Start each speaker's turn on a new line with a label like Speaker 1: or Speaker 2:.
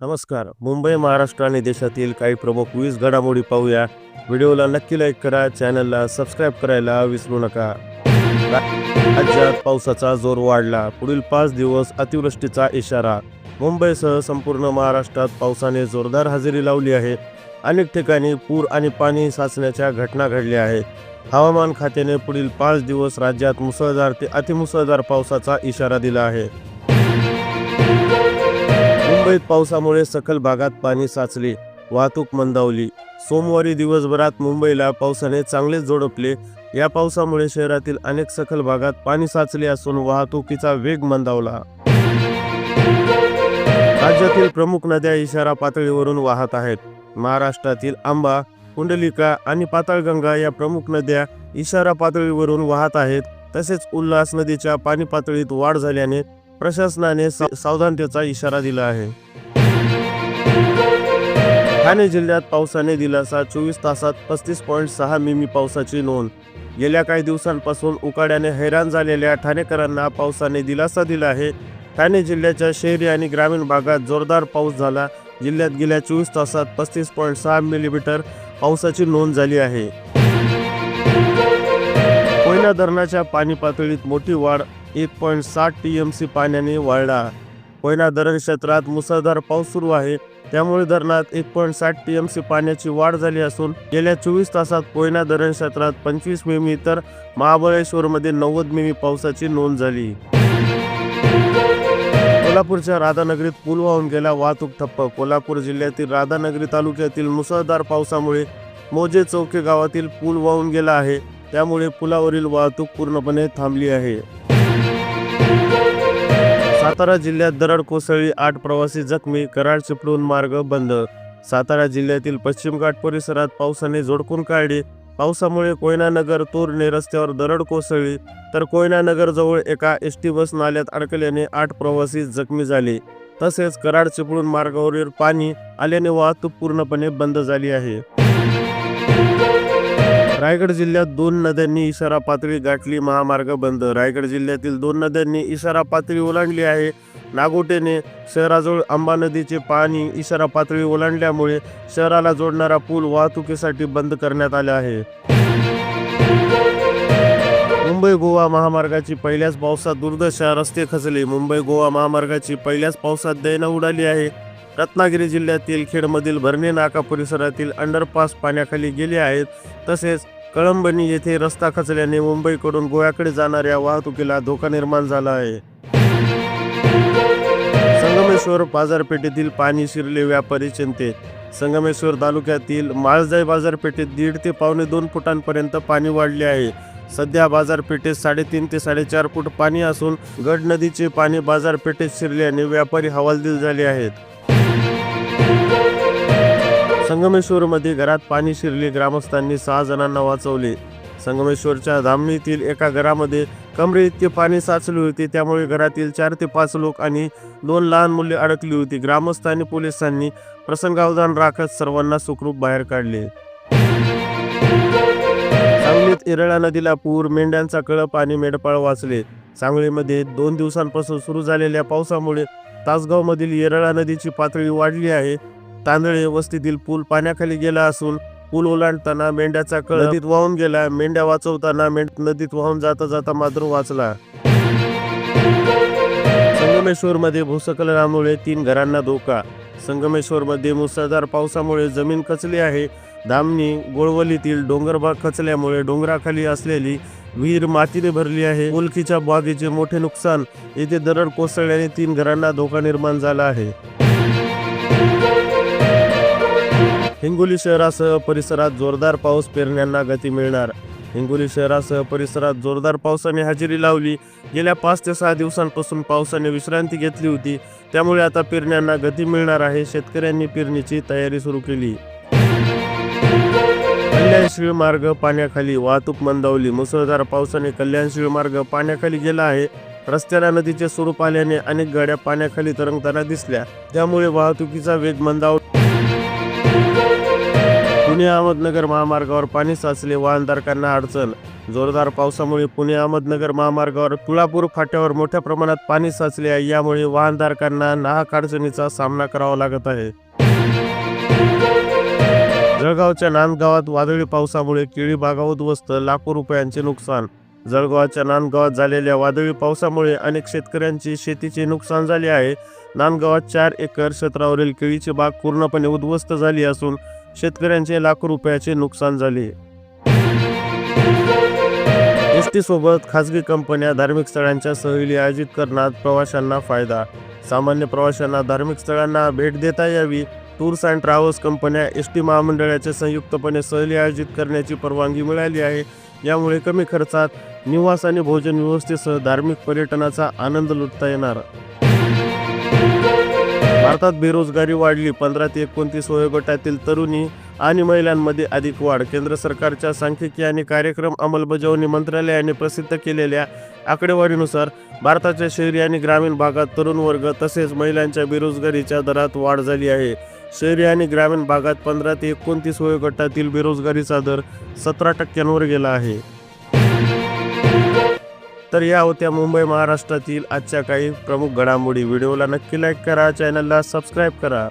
Speaker 1: नमस्कार. मुंबई महाराष्ट्र आणि देशातील काही प्रमुख वीज घडामोडी पाहूया. व्हिडिओला नक्की लाईक करा चॅनलला सबस्क्राईब करायला विसरू नका. राज्यात पावसाचा जोर वाढला. पुढील पाच दिवस अतिवृष्टीचा इशारा. मुंबईसह संपूर्ण महाराष्ट्रात पावसाने जोरदार हजेरी लावली आहे. अनेक ठिकाणी पूर आणि पाणी साचण्याच्या घटना घडल्या आहेत. हवामान खात्याने पुढील पाच दिवस राज्यात मुसळधार ते अतिमुसळधार पावसाचा इशारा दिला आहे. मुंबईत पावसामुळे सखल भागात पाणी साचले वाहतूक मंदावली. सोमवारी दिवसभरात मुंबईला पावसाने चांगलेच जोडपले या पावसामुळे शहरातील अनेक सखल भागात पाणी साचले असून वाहतुकीचा वेग मंदावला. राज्यातील प्रमुख नद्या इशारा पातळीवरून वाहत आहेत. महाराष्ट्रातील आंबा कुंडलिका आणि पाताळगंगा या प्रमुख नद्या इशारा पातळीवरून वाहत आहेत. तसेच उल्हास नदीच्या पाणी पातळीत वाढ झाल्याने प्रशासनाने सा- सावधानतेचा इशारा दिला आहे. ठाणे जिल्ह्यात पावसाने दिलासा चोवीस तासात पस्तीस पॉईंट सहा मिमी पावसाची नोंद. गेल्या काही दिवसांपासून उकाड्याने हैराण झालेल्या ठाणेकरांना पावसाने दिलासा दिला आहे. ठाणे जिल्ह्याच्या शहरी आणि ग्रामीण भागात जोरदार पाऊस झाला. जिल्ह्यात गेल्या चोवीस तासात पस्तीस पॉईंट सहा मिलीमीटर पावसाची नोंद झाली आहे. कोयना धरणाच्या पाणी पातळीत मोठी वाढ एक पॉईंट साठ टी एम सी पाण्याने वाढला कोयना धरण क्षेत्रात मुसळधार पाऊस सुरू आहे. त्यामुळे धरणात एक पॉईंट साठ टी एम सी पाण्याची वाढ झाली असून गेल्या चोवीस तासात कोयना धरण क्षेत्रात पंचवीस मिमी तर महाबळेश्वरमध्ये नव्वद मिमी पावसाची नोंद झाली. कोल्हापूरच्या राधानगरीत पूल वाहून गेला वाहतूक ठप्प. कोल्हापूर जिल्ह्यातील राधानगरी तालुक्यातील मुसळधार पावसामुळे मोजे चौके गावातील पूल वाहून गेला आहे. त्यामुळे पुलावरील वाहतूक पूर्णपणे थांबली आहे. सातारा जिल्ह्यात दरड कोसळली आठ प्रवासी जखमी कराड चिपळूण मार्ग बंद. सातारा जिल्ह्यातील पश्चिम घाट परिसरात पावसाने झोडकून काढले. पावसामुळे कोयनानगर तोरणे रस्त्यावर दरड कोसळली. तर कोयनानगरजवळ जवळ एका एस टी बस नाल्यात अडकल्याने आठ प्रवासी जखमी झाले. तसेच कराड चिपळूण मार्गावरील पाणी आल्याने वाहतूक पूर्णपणे बंद झाली आहे. रायगड जिल्ह्यात दोन नद्यांनी इशारा पातळी गाठली महामार्ग बंद. रायगड जिल्ह्यातील दोन नद्यांनी इशारा पातळी ओलांडली आहे. नागोटेने शहराजवळ आंबा नदीचे पाणी इशारा पातळी ओलांडल्यामुळे शहराला जोडणारा पूल वाहतुकीसाठी बंद करण्यात आला आहे. मुंबई गोवा महामार्गाची पहिल्याच पावसात दुर्दशा रस्ते खचले. मुंबई गोवा महामार्गाची पहिल्याच पावसात दैना उडाली आहे. रत्नागिरी जिल्ह्यातील खेडमधील भरणे नाका परिसरातील अंडरपास पाण्याखाली गेले आहेत. तसेच कळंबणी येथे रस्ता खचल्याने मुंबईकडून गोव्याकडे जाणाऱ्या वाहतुकीला धोका निर्माण झाला आहे. संगमेश्वर बाजारपेठेतील पाणी शिरले व्यापारी चिंतेत. संगमेश्वर तालुक्यातील माळजाई बाजारपेठेत दीड ते पावणे दोन फुटांपर्यंत पाणी वाढले आहे. सध्या बाजारपेठेत साडेतीन ते साडेचार फूट पाणी असून गड नदीचे पाणी बाजारपेठेत शिरल्याने व्यापारी हवालदिल झाले आहेत. संगमेश्वरमध्ये घरात पाणी शिरले ग्रामस्थांनी सहा जणांना वाचवले. संगमेश्वरच्या धामणीतील एका घरामध्ये कमरे इतके पाणी साचले होते त्यामुळे घरातील चार ते पाच लोक आणि दोन लहान मुले अडकली होती. ग्रामस्थांनी पोलिसांनी प्रसंगावधान राखत सर्वांना सुखरूप बाहेर काढले. सांगलीत इरळा नदीला पूर मेंढ्यांचा कळप आणि मेंढपाळ वाचले. सांगलीमध्ये दोन दिवसांपासून सुरू झालेल्या पावसामुळे तासगावमधील येरळा नदीची पातळी वाढली आहे. तांदळे वस्तीतील पूल पाण्याखाली गेला असून पूल ओलांडताना मेंढ्याचा कळ नदीत वाहून गेला. मेंढ्या वाचवताना मेंढ नदीत वाहून जाता जाता मात्र वाचला. संगमेश्वरमध्ये भूस्खलनामुळे तीन घरांना धोका. संगमेश्वरमध्ये मुसळधार पावसामुळे जमीन खचली आहे. धामणी गोळवलीतील डोंगरबाग खचल्यामुळे डोंगराखाली असलेली विहीर मातीने भरली आहे. मुलकीच्या बागेचे मोठे नुकसान. येथे दरड कोसळल्याने तीन घरांना धोका निर्माण झाला आहे. हिंगोली शहरासह परिसरात जोरदार पाऊस पेरण्यांना गती मिळणार. हिंगोली शहरासह परिसरात जोरदार पावसाने हजेरी लावली. गेल्या पाच ते सहा दिवसांपासून पावसाने विश्रांती घेतली होती. त्यामुळे आता पेरण्यांना गती मिळणार आहे शेतकऱ्यांनी पेरणीची तयारी सुरू केली. कल्याण मार्ग पाण्याखाली वाहतूक मंदावली. मुसळधार पावसाने कल्याण मार्ग पाण्याखाली गेला आहे. रस्त्याला नदीचे स्वरूप आल्याने अनेक गाड्या पाण्याखाली तरंगताना दिसल्या. त्यामुळे वाहतुकीचा वेग मंदावला पुणे अहमदनगर महामार्गावर पाणी साचले वाहनधारकांना अडचण. जोरदार पावसामुळे पुणे अहमदनगर महामार्गावर तुळापूर फाट्यावर मोठ्या प्रमाणात पाणी साचले आहे. यामुळे वाहनधारकांना नाहक अडचणीचा सामना करावा लागत आहे. जळगावच्या नांदगावात वादळी पावसामुळे केळी बागा उद्ध्वस्त लाखो रुपयांचे नुकसान. जळगावच्या नांदगावात झालेल्या वादळी पावसामुळे अनेक शेतकऱ्यांची शेतीचे नुकसान झाले आहे. नांदगावात चार एकर क्षेत्रावरील केळीची बाग पूर्णपणे उद्ध्वस्त झाली असून शेतकऱ्यांचे लाखो रुपयाचे नुकसान झाले. एस टीसोबत खाजगी खासगी कंपन्या धार्मिक स्थळांच्या सहली आयोजित करण्यात प्रवाशांना फायदा. सामान्य प्रवाशांना धार्मिक स्थळांना भेट देता यावी. टूर्स अँड ट्रॅव्हल्स कंपन्या एस टी महामंडळाच्या संयुक्तपणे सहली आयोजित करण्याची परवानगी मिळाली आहे. यामुळे कमी खर्चात निवास आणि भोजन व्यवस्थेसह धार्मिक पर्यटनाचा आनंद लुटता येणार. भारतात बेरोजगारी वाढली. पंधरा ते एकोणतीस वयोगटातील तरुणी आणि महिलांमध्ये अधिक वाढ. केंद्र सरकारच्या सांख्यिकी आणि कार्यक्रम अंमलबजावणी मंत्रालयाने प्रसिद्ध केलेल्या आकडेवारीनुसार भारताच्या शहरी आणि ग्रामीण भागात तरुण वर्ग तसेच महिलांच्या बेरोजगारीच्या दरात वाढ झाली आहे. शहरी आणि ग्रामीण भागात पंधरा ते एकोणतीस वयोगटातील बेरोजगारीचा दर सतरा टक्क्यांवर गेला आहे. तर या होत्या मुंबई महाराष्ट्रातील आजच्या काही प्रमुख घडामोडी. व्हिडिओला नक्की लाईक करा चॅनलला सबस्क्राईब करा.